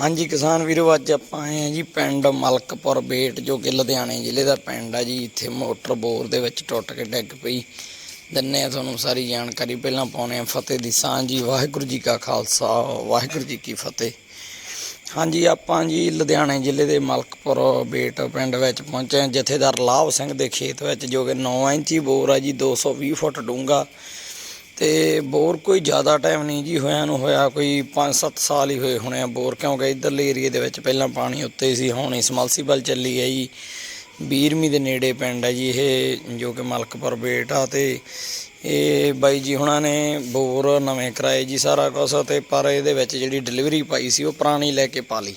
ਹਾਂਜੀ, ਕਿਸਾਨ ਵੀਰੋ, ਅੱਜ ਆਪਾਂ ਆਏ ਆ ਜੀ ਪਿੰਡ ਮਲਕਪੁਰ ਬੇਟ, ਜੋ ਕਿ ਲੁਧਿਆਣੇ ਜ਼ਿਲ੍ਹੇ ਦਾ ਪਿੰਡ ਆ ਜੀ। ਇੱਥੇ ਮੋਟਰ ਬੋਰ ਦੇ ਵਿੱਚ ਟੁੱਟ ਕੇ ਡਿੱਗ ਪਈ। ਦਿੰਨੇ ਆ ਤੁਹਾਨੂੰ ਸਾਰੀ ਜਾਣਕਾਰੀ। ਪਹਿਲਾਂ ਪਾਉਣੇ ਆ ਫਤਿਹ ਦੀ ਸਾਂਝੀ ਵਾਹਿਗੁਰੂ ਜੀ ਕਾ ਖਾਲਸਾ, ਵਾਹਿਗੁਰੂ ਜੀ ਕੀ ਫਤਿਹ। ਹਾਂਜੀ, ਆਪਾਂ ਜੀ ਲੁਧਿਆਣੇ ਜ਼ਿਲ੍ਹੇ ਦੇ ਮਲਕਪੁਰ ਬੇਟ ਪਿੰਡ ਵਿੱਚ ਪਹੁੰਚੇ ਹਾਂ। ਜਥੇਦਾਰ ਲਾਭ ਸਿੰਘ ਦੇ ਖੇਤ ਵਿੱਚ, ਜੋ ਕਿ 9 ਇੰਚੀ ਬੋਰ ਆ ਜੀ 220 ਫੁੱਟ ਡੂੰਘਾ। ਤੇ ਬੋਰ ਕੋਈ ਜ਼ਿਆਦਾ ਟਾਈਮ ਨਹੀਂ ਜੀ, ਹੋਇਆ ਨੂੰ ਹੋਇਆ ਕੋਈ 5-7 ਸਾਲ ਹੀ ਹੋਏ ਹੋਣੇ ਆ ਬੋਰ, ਕਿਉਂਕਿ ਇਧਰਲੇ ਏਰੀਏ ਦੇ ਵਿੱਚ ਪਹਿਲਾਂ ਪਾਣੀ ਉੱਤੇ ਸੀ, ਹੁਣ ਹੀ ਸਮਰਸੀਬਲ ਚੱਲੀ ਹੈ ਜੀ। ਬੀਰਮੀ ਦੇ ਨੇੜੇ ਪਿੰਡ ਹੈ ਜੀ, ਇਹ ਜੋ ਕਿ ਮਲਕਪੁਰ ਬੇਟ ਆ ਤੇ ਇਹ ਬਾਈ ਜੀ ਹੁਣਾਂ ਨੇ ਬੋਰ ਨਵੇਂ ਕਰਾਏ ਜੀ ਸਾਰਾ ਕੁਝ ਤੇ ਪਰ ਇਹਦੇ ਵਿੱਚ ਜਿਹੜੀ ਡਿਲੀਵਰੀ ਪਾਈ ਸੀ ਉਹ ਪੁਰਾਣੀ ਲੈ ਕੇ ਪਾ ਲਈ।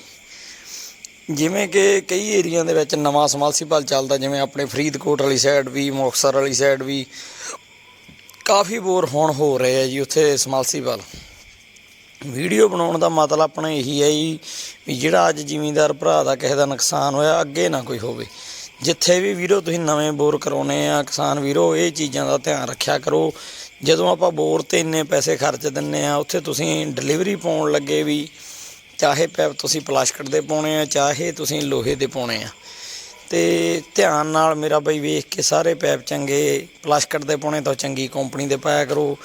ਜਿਵੇਂ ਕਿ ਕਈ ਏਰੀਆ ਦੇ ਵਿੱਚ ਨਵਾਂ ਸਮਰਸੀਬਲ ਚੱਲਦਾ, ਜਿਵੇਂ ਆਪਣੇ ਫਰੀਦਕੋਟ ਵਾਲੀ ਸਾਈਡ ਵੀ, ਮੁਕਤਸਰ ਵਾਲੀ ਸਾਈਡ ਵੀ ਕਾਫੀ ਬੋਰ ਹੁਣ ਹੋ ਰਹੇ ਆ ਜੀ ਉੱਥੇ ਸਮਰਸੀਬਲ ਵੀਡੀਓ ਬਣਾਉਣ ਦਾ ਮਤਲਬ ਆਪਣਾ ਇਹੀ ਹੈ ਜੀ ਵੀ ਜਿਹੜਾ ਅੱਜ ਜ਼ਿਮੀਂਦਾਰ ਭਰਾ ਦਾ ਕਿਸੇ ਦਾ ਨੁਕਸਾਨ ਹੋਇਆ, ਅੱਗੇ ਨਾ ਕੋਈ ਹੋਵੇ। ਜਿੱਥੇ ਵੀ ਵੀਰੋ ਤੁਸੀਂ ਨਵੇਂ ਬੋਰ ਕਰਾਉਨੇ ਆ, ਕਿਸਾਨ ਵੀਰੋ, ਇਹ ਚੀਜ਼ਾਂ ਦਾ ਧਿਆਨ ਰੱਖਿਆ ਕਰੋ। ਜਦੋਂ ਆਪਾਂ ਬੋਰ ਤੇ ਇੰਨੇ ਪੈਸੇ ਖਰਚ ਦਿੰਨੇ ਆ, ਉੱਥੇ ਤੁਸੀਂ ਡਿਲੀਵਰੀ ਪਾਉਣ ਲੱਗੇ ਵੀ ਚਾਹੇ ਪੈਪ ਤੁਸੀਂ ਪਲਾਸਟਿਕ ਦੇ ਪਾਉਣੇ ਆ, ਚਾਹੇ ਤੁਸੀਂ ਲੋਹੇ ਦੇ ਪਾਉਣੇ ਆ। ਤੇ ਧਿਆਨ ਨਾਲ ਮੇਰਾ ਬਈ ਵੇਖ ਕੇ ਸਾਰੇ ਪੈਪ ਚੰਗੇ ਪਲਾਸਟਿਕ ਦੇ ਪਾਉਣੇ ਤਾਂ ਚੰਗੀ ਕੰਪਨੀ ਦੇ ਪਾਇਆ ਕਰੋ।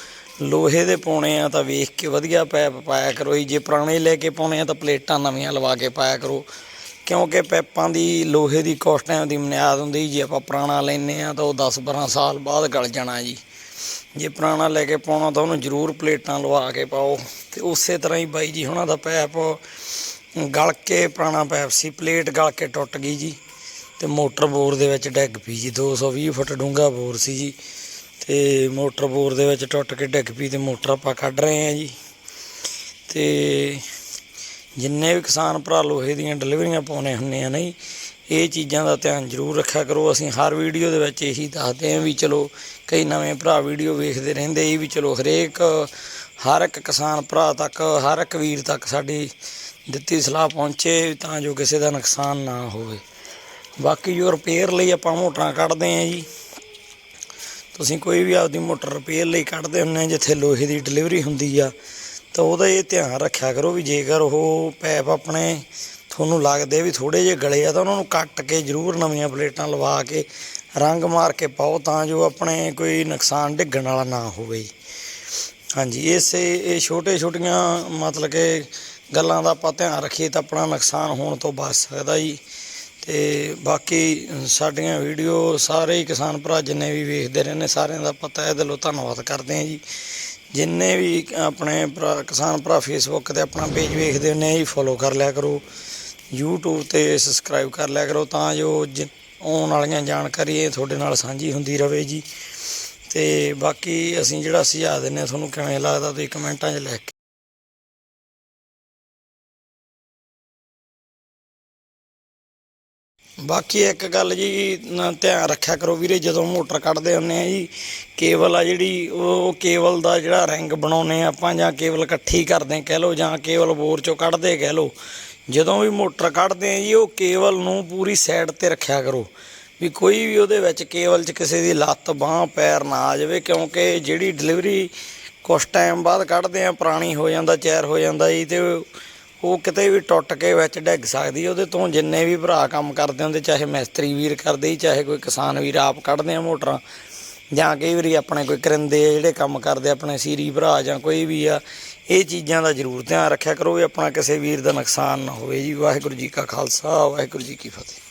ਲੋਹੇ ਦੇ ਪਾਉਣੇ ਆ ਤਾਂ ਵੇਖ ਕੇ ਵਧੀਆ ਪੈਪ ਪਾਇਆ ਕਰੋ ਜੀ। ਜੇ ਪੁਰਾਣੇ ਲੈ ਕੇ ਪਾਉਣੇ ਆ ਤਾਂ ਪਲੇਟਾਂ ਨਵੀਆਂ ਲਵਾ ਕੇ ਪਾਇਆ ਕਰੋ। ਕਿਉਂਕਿ ਪੈਪਾਂ ਦੀ, ਲੋਹੇ ਦੀ ਕੋਸਟਾਂ ਟਾਈਮ ਦੀ ਬੁਨਿਆਦ ਹੁੰਦੀ ਜੇ। ਆਪਾਂ ਪੁਰਾਣਾ ਲੈਨੇ ਆ ਤਾਂ ਉਹ 10-12 ਸਾਲ ਬਾਅਦ ਗਲ ਜਾਣਾ ਜੀ। ਜੇ ਪੁਰਾਣਾ ਲੈ ਕੇ ਪਾਉਣਾ ਤਾਂ ਉਹਨੂੰ ਜ਼ਰੂਰ ਪਲੇਟਾਂ ਲਵਾ ਕੇ ਪਾਓ। ਤੇ ਉਸੇ ਤਰ੍ਹਾਂ ਹੀ ਬਾਈ ਜੀ ਹੁਣਾਂ ਦਾ ਪੈਪ, ਗਲ ਕੇ ਪੁਰਾਣਾ ਪੈਪ ਸੀ, ਪਲੇਟ ਗਲ ਕੇ ਟੁੱਟ ਗਈ ਜੀ। ਤੇ ਮੋਟਰ ਬੋਰ ਦੇ ਵਿੱਚ ਡਿੱਗ ਪਈ ਜੀ 220 ਫੁੱਟ ਡੂੰਘਾ ਬੋਰ ਸੀ ਜੀ। ਤੇ ਮੋਟਰ ਬੋਰ ਦੇ ਵਿੱਚ ਟੁੱਟ ਕੇ ਡਿੱਗ ਪਈ ਤੇ ਮੋਟਰ ਆਪਾਂ ਕੱਢ ਰਹੇ ਹਾਂ ਜੀ। ਤੇ ਜਿੰਨੇ ਵੀ ਕਿਸਾਨ ਭਰਾ ਲੋਹੇ ਦੀਆਂ ਡਿਲੀਵਰੀਆਂ ਪਾਉਣੇ ਹੁੰਨੇ ਆ ਨਹੀਂ ਇਹ ਚੀਜ਼ਾਂ ਦਾ ਧਿਆਨ ਜ਼ਰੂਰ ਰੱਖਿਆ ਕਰੋ। ਅਸੀਂ ਹਰ ਵੀਡੀਓ ਦੇ ਵਿੱਚ ਇਹੀ ਦੱਸਦੇ ਹਾਂ ਵੀ ਚਲੋ, ਕਈ ਨਵੇਂ ਭਰਾ ਵੀਡੀਓ ਵੇਖਦੇ ਰਹਿੰਦੇ ਇਹ ਵੀ ਚਲੋ ਹਰੇਕ, ਹਰ ਇੱਕ ਕਿਸਾਨ ਭਰਾ ਤੱਕ, ਹਰ ਇੱਕ ਵੀਰ ਤੱਕ ਸਾਡੀ ਦਿੱਤੀ ਸਲਾਹ ਪਹੁੰਚੇ ਤਾਂ ਜੋ ਕਿਸੇ ਦਾ ਨੁਕਸਾਨ ਨਾ ਹੋਵੇ। ਬਾਕੀ ਜੋ ਰਿਪੇਅਰ ਲਈ ਆਪਾਂ ਮੋਟਰਾਂ ਕੱਢਦੇ ਆਂ ਜੀ, ਤੁਸੀਂ ਕੋਈ ਵੀ ਆਪਦੀ ਮੋਟਰ ਰਿਪੇਅਰ ਲਈ ਕੱਢਦੇ ਹੁੰਦੇ ਜਿੱਥੇ ਲੋਹੇ ਦੀ ਡਿਲੀਵਰੀ ਹੁੰਦੀ ਆ, ਤਾਂ ਉਹਦਾ ਇਹ ਧਿਆਨ ਰੱਖਿਆ ਕਰੋ ਵੀ ਜੇਕਰ ਉਹ ਪੈਪ ਆਪਣੇ ਤੁਹਾਨੂੰ ਲੱਗਦੇ ਵੀ ਥੋੜੇ ਜਿਹੇ ਗਲੇ ਆ, ਤਾਂ ਉਹਨਾਂ ਨੂੰ ਕੱਟ ਕੇ ਜ਼ਰੂਰ ਨਵੀਆਂ ਪਲੇਟਾਂ ਲਵਾ ਕੇ ਰੰਗ ਮਾਰ ਕੇ ਪਾਓ, ਤਾਂ ਜੋ ਆਪਣੇ ਕੋਈ ਨੁਕਸਾਨ ਡਿੱਗਣ ਵਾਲਾ ਨਾ ਹੋਵੇ। ਹਾਂਜੀ, ਇਸੇ ਇਹ ਛੋਟੇ ਛੋਟੀਆਂ ਮਤਲਬ ਕਿ ਗੱਲਾਂ ਦਾ ਆਪਾਂ ਧਿਆਨ ਰੱਖੀਏ, ਤਾਂ ਆਪਣਾ ਨੁਕਸਾਨ ਹੋਣ ਤੋਂ ਬਚ ਸਕਦਾ ਜੀ। ਤੇ ਬਾਕੀ ਸਾਡੀਆਂ ਵੀਡੀਓ ਸਾਰੇ ਹੀ ਕਿਸਾਨ ਭਰਾ ਜਿੰਨੇ ਵੀ ਵੇਖਦੇ ਰਹਿੰਦੇ ਸਾਰਿਆਂ ਦਾ ਪਤਾ ਹੈ, ਦਿਲੋਂ ਧੰਨਵਾਦ ਕਰਦੇ ਹਾਂ ਜੀ। ਜਿੰਨੇ ਵੀ ਆਪਣੇ ਭਰਾ, ਕਿਸਾਨ ਭਰਾ ਫੇਸਬੁੱਕ ਤੇ ਆਪਣਾ ਪੇਜ ਵੇਖਦੇ ਹੁੰਦੇ ਆ ਜੀ ਫੋਲੋ ਕਰ ਲਿਆ ਕਰੋ। YouTube ਤੇ ਸਬਸਕ੍ਰਾਈਬ ਕਰ ਲਿਆ ਕਰੋ ਤਾਂ ਜੋ ਜ- ਆਉਣ ਵਾਲੀਆਂ ਜਾਣਕਾਰੀ ਇਹ ਤੁਹਾਡੇ ਨਾਲ ਸਾਂਝੀ ਹੁੰਦੀ ਰਹੇ ਜੀ। ਤੇ ਬਾਕੀ ਅਸੀਂ ਜਿਹੜਾ ਸੁਝਾਅ ਦਿੰਨੇ ਆ ਤੁਹਾਨੂੰ ਕਿਵੇਂ ਲੱਗਦਾ, ਤੁਸੀਂ ਕਮੈਂਟਾਂ 'ਚ ਲਿਖ ਬਾਕੀ ਇੱਕ ਗੱਲ ਜੀ, ਨਾ ਧਿਆਨ ਰੱਖਿਆ ਕਰੋ ਵੀਰੇ, ਜਦੋਂ ਮੋਟਰ ਕੱਢਦੇ ਹੁੰਨੇ ਆ ਜੀ, ਕੇਬਲ ਆ ਜਿਹੜੀ, ਉਹ ਕੇਬਲ ਦਾ ਜਿਹੜਾ ਰਿੰਗ ਬਣਾਉਨੇ ਆ ਆਪਾਂ, ਜਾਂ ਕੇਬਲ ਇਕੱਠੀ ਕਰਦੇ ਕਹਿ ਲਓ, ਜਾਂ ਕੇਬਲ ਬੋਰ ਚੋਂ ਕੱਢਦੇ ਕਹਿ ਲਓ। ਜਦੋਂ ਵੀ ਮੋਟਰ ਕੱਢਦੇ ਆ ਜੀ, ਉਹ ਕੇਬਲ ਨੂੰ ਪੂਰੀ ਸਾਈਡ ਤੇ ਰੱਖਿਆ ਕਰੋ। ਵੀ ਕੋਈ ਵੀ ਉਹਦੇ ਵਿੱਚ ਕੇਬਲ 'ਚ ਕਿਸੇ ਦੀ ਲੱਤ, ਬਾਹ, ਪੈਰ ਨਾ ਆ ਜਾਵੇ, ਕਿਉਂਕਿ ਜਿਹੜੀ ਡਿਲੀਵਰੀ ਕੁਛ ਟਾਈਮ ਬਾਅਦ ਕੱਢਦੇ ਆ, ਪੁਰਾਣੀ ਹੋ ਜਾਂਦਾ, ਚੈਰ ਹੋ ਜਾਂਦਾ ਜੀ, ਤੇ ਉਹ ਕਿਤੇ ਵੀ ਟੁੱਟ ਕੇ ਵਿੱਚ ਡਿੱਗ ਸਕਦੀ ਉਹਦੇ ਤੋਂ ਜਿੰਨੇ ਵੀ ਭਰਾ ਕੰਮ ਕਰਦੇ ਹੁੰਦੇ, ਚਾਹੇ ਮਿਸਤਰੀ ਵੀਰ ਕਰਦੇ ਜੀ ਚਾਹੇ ਕੋਈ ਕਿਸਾਨ ਵੀਰ ਆਪ ਕੱਢਦੇ ਆ ਮੋਟਰਾਂ, ਜਾਂ ਕਈ ਵਾਰੀ ਆਪਣੇ ਕੋਈ ਕਰਿੰਦੇ ਆ ਜਿਹੜੇ ਕੰਮ ਕਰਦੇ ਆਪਣੇ ਸੀਰੀ ਭਰਾ ਜਾਂ ਕੋਈ ਵੀ ਆ, ਇਹ ਚੀਜ਼ਾਂ ਦਾ ਜ਼ਰੂਰ ਧਿਆਨ ਰੱਖਿਆ ਕਰੋ ਵੀ ਆਪਣਾ ਕਿਸੇ ਵੀਰ ਦਾ ਨੁਕਸਾਨ ਨਾ ਹੋਵੇ ਜੀ। ਵਾਹਿਗੁਰੂ ਜੀ ਕਾ ਖਾਲਸਾ, ਵਾਹਿਗੁਰੂ ਜੀ ਕੀ ਫਤਿਹ।